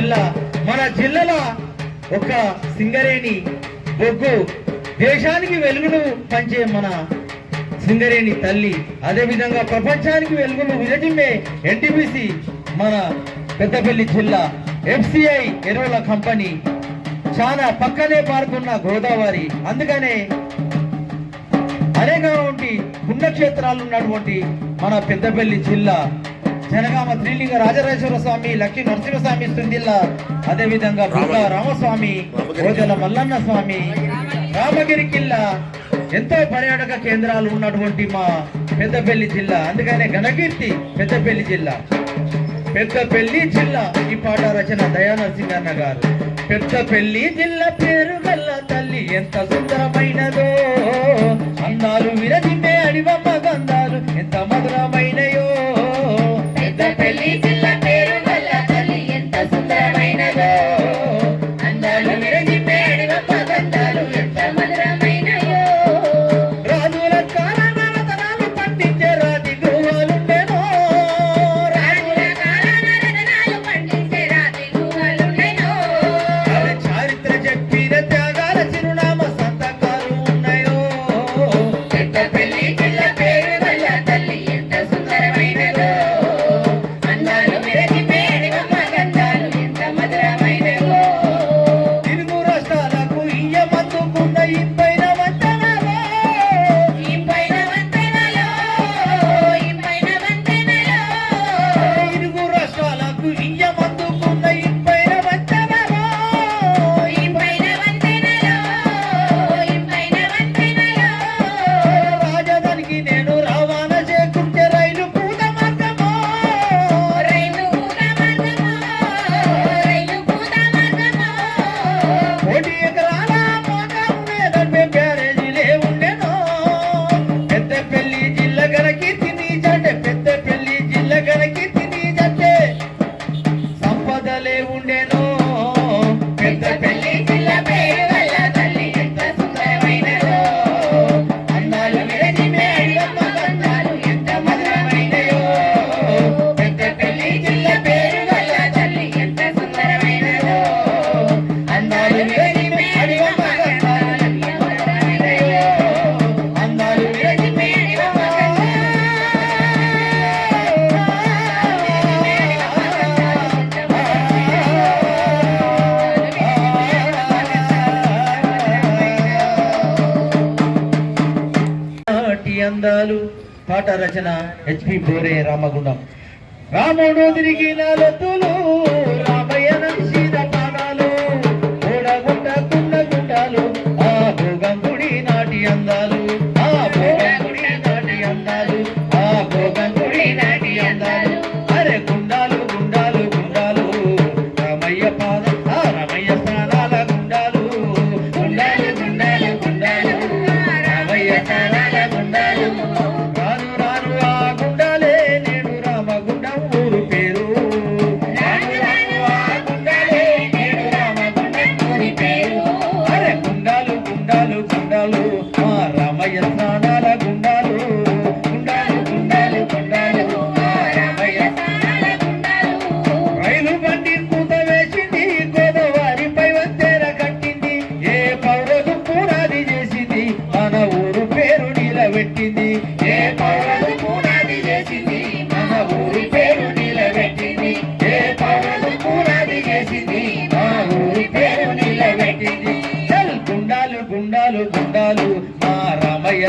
జిల్లా మన జిల్లాలో ఒక సింగరేణి బొగ్గు దేశానికి వెలుగును పంచే మన సింగరేణి తల్లి. అదే విధంగా ప్రపంచానికి వెలుగును విరజిమ్మే ఎన్టీపీసీ మన పెద్దపల్లి జిల్లా ఎఫ్సిఐ ఎరువుల కంపెనీ. చాలా పక్కనే పారుతున్న గోదావరి. అందుకనే అనేక పుణ్యక్షేత్రాలు ఉన్నటువంటి మన పెద్దపల్లి జిల్లా జనగామ త్రిలింగ రాజరాజేశ్వర స్వామి లక్ష్మీ నరసింహస్వామి స్తుందిల్లా అదే విధంగా రామస్వామి రోజల మల్లన్న స్వామి రామగిరి కిల్లా. ఎంతో పర్యాటక కేంద్రాలు ఉన్నటువంటి మా పెద్దపల్లి జిల్లా. అందుకనే ఘనకీర్తి పెద్దపల్లి జిల్లా. పెద్దపల్లి జిల్లా ఈ పాట రచన దయానరసింహన్న గారు. పెద్దపల్లి జిల్లా పేరు గల్ల తల్లి ఎంత సుందరమైనదో. అందాలు పాట రచన హెచ్పి బోరే రామగుండం. రాముడు తిరిగిన లతులు రామయ్య నడిచిన పాదాలు ఓడగుంట కుండ గుండాలు ఆ భోగంగుడి నాటి అందాలు ఆ భోగంగుడి నాటి అందాలు ఆ భోగంగుడి నాటి అందాలు. అరే గుండాలు గుండాలు గుండాలు రామయ్య పాదం ఆ రామయ్య స్థానాల గుండాలు గుండాలు గుండాలు గుండాలు రామయ్య స్థానాల చేసింది ఊరి పేరు నిలబెట్టింది. ఏ చేసింది మా ఊరి పేరు నిలబెట్టింది. చల్ గుండాలు గుండాలు గుండాలు. మా రామయ్య